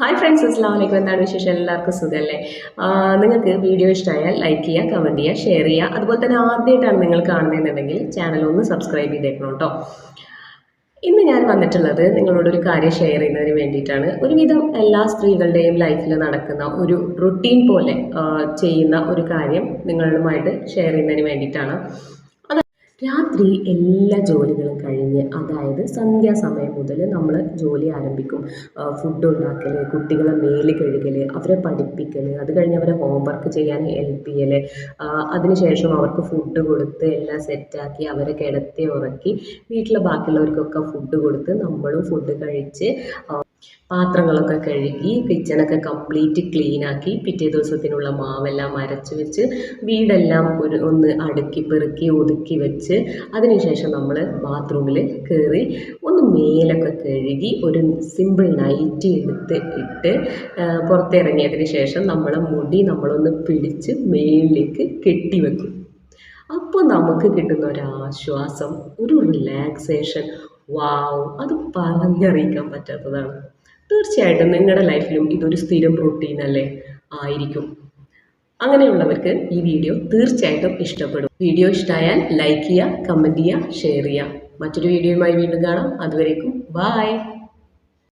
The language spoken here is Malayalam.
ഹായ് ഫ്രണ്ട്സ് അസ്സാം വലൈക്കും എന്താണ് വിശേഷം? എല്ലാവർക്കും സുഖമല്ലേ നിങ്ങൾക്ക് വീഡിയോ ഇഷ്ടമായാൽ ലൈക്ക് ചെയ്യുക കമന്റ് ചെയ്യുക ഷെയർ ചെയ്യുക. അതുപോലെ തന്നെ ആദ്യമായിട്ടാണ് നിങ്ങൾ കാണുന്നതെന്നുണ്ടെങ്കിൽ ചാനൽ ഒന്ന് സബ്സ്ക്രൈബ് ചെയ്തേക്കണം കേട്ടോ ഇന്ന് ഞാൻ വന്നിട്ടുള്ളത് നിങ്ങളോടൊരു കാര്യം ഷെയർ ചെയ്യുന്നതിന് വേണ്ടിയിട്ടാണ്. ഒരുവിധം എല്ലാ സ്ത്രീകളുടെയും ലൈഫിൽ നടക്കുന്ന ഒരു റുട്ടീൻ പോലെ ചെയ്യുന്ന ഒരു കാര്യം നിങ്ങളുമായിട്ട് ഷെയർ ചെയ്യുന്നതിന് വേണ്ടിയിട്ടാണ്. രാത്രി എല്ലാ ജോലികളും കഴിഞ്ഞ് അതായത് സന്ധ്യാസമയം മുതൽ നമ്മൾ ജോലി ആരംഭിക്കും. ഫുഡ് ഉണ്ടാക്കൽ കുട്ടികളെ മേൽ കഴുകൽ അവരെ പഠിപ്പിക്കൽ അത് കഴിഞ്ഞ് അവരെ ഹോംവർക്ക് ചെയ്യാൻ ഹെൽപ്പ് ചെയ്യൽ അതിനുശേഷം അവർക്ക് ഫുഡ് കൊടുത്ത് എല്ലാം സെറ്റാക്കി അവരെ കിടത്തി ഉറക്കി വീട്ടിലെ ബാക്കിയുള്ളവർക്കൊക്കെ ഫുഡ് കൊടുത്ത് നമ്മളും ഫുഡ് കഴിച്ച് പാത്രങ്ങളൊക്കെ കഴുകി കിച്ചണൊക്കെ കംപ്ലീറ്റ് ക്ലീൻ ആക്കി പിറ്റേ ദിവസത്തിനുള്ള മാവെല്ലാം അരച്ച് വെച്ച് വീടെല്ലാം ഒരു ഒന്ന് അടുക്കി പെറുക്കി ഒതുക്കി വെച്ച് അതിനുശേഷം നമ്മൾ ബാത്റൂമിൽ കയറി ഒന്ന് മേലൊക്കെ കഴുകി ഒരു സിമ്പിൾ നൈറ്റ് എടുത്ത് ഇട്ട് പുറത്തിറങ്ങിയതിന് ശേഷം നമ്മളെ മുടി നമ്മളൊന്ന് പിടിച്ച് മേളിലേക്ക് കെട്ടിവെക്കും. അപ്പോൾ നമുക്ക് കിട്ടുന്ന ഒരു ആശ്വാസം ഒരു റിലാക്സേഷൻ വാവ് അത് പറഞ്ഞറിയിക്കാൻ പറ്റാത്തതാണ്. തീർച്ചയായിട്ടും നിങ്ങളുടെ ലൈഫിലും ഇതൊരു സ്ഥിരം റൂട്ടീൻ അല്ലേ? ആയിരിക്കും. അങ്ങനെയുള്ളവർക്ക് ഈ വീഡിയോ തീർച്ചയായിട്ടും ഇഷ്ടപ്പെടും. വീഡിയോ ഇഷ്ടമായാൽ ലൈക്ക് ചെയ്യുക കമന്റ് ചെയ്യുക ഷെയർ ചെയ്യുക. മറ്റൊരു വീഡിയോയുമായി വീണ്ടും കാണാം. അതുവരേക്കും ബായ്